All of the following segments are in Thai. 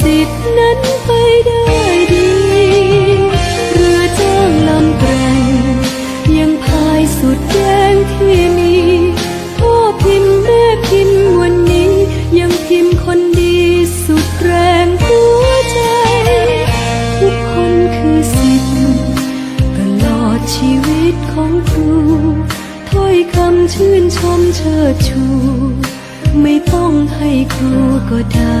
สิทธิ์นั้นไปได้ดี เรือจ้างลำแกร่งยังพายสุดแรงที่มีพ่อพิมพ์แม่พิมพ์วันนี้ ยังพิมพ์คนดีสุดแรงหัวใจ ทุกคนคือสิทธิ์ตลอดชีวิตของครูถ้อยคำชื่นชมเชิดชู ไม่ต้องให้ครูก็ได้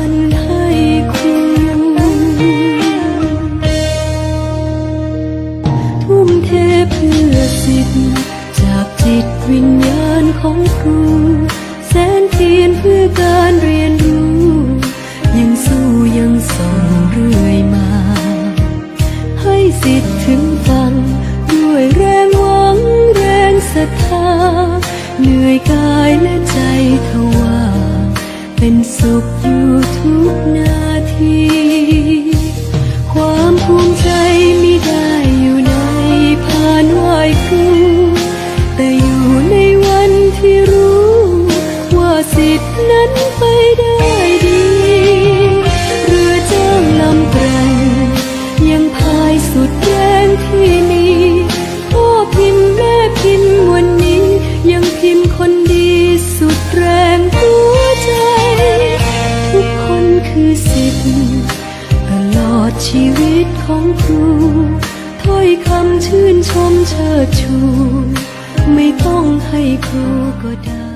ล เหนื่อยกายและใจทว่า เป็นสุขอยู่ทุกนาที ความภูมิใจไม่ได้ ชีวิตของครูถ้อยคำชื่นชมเชิดชู ไม่ต้องให้ครูก็ได้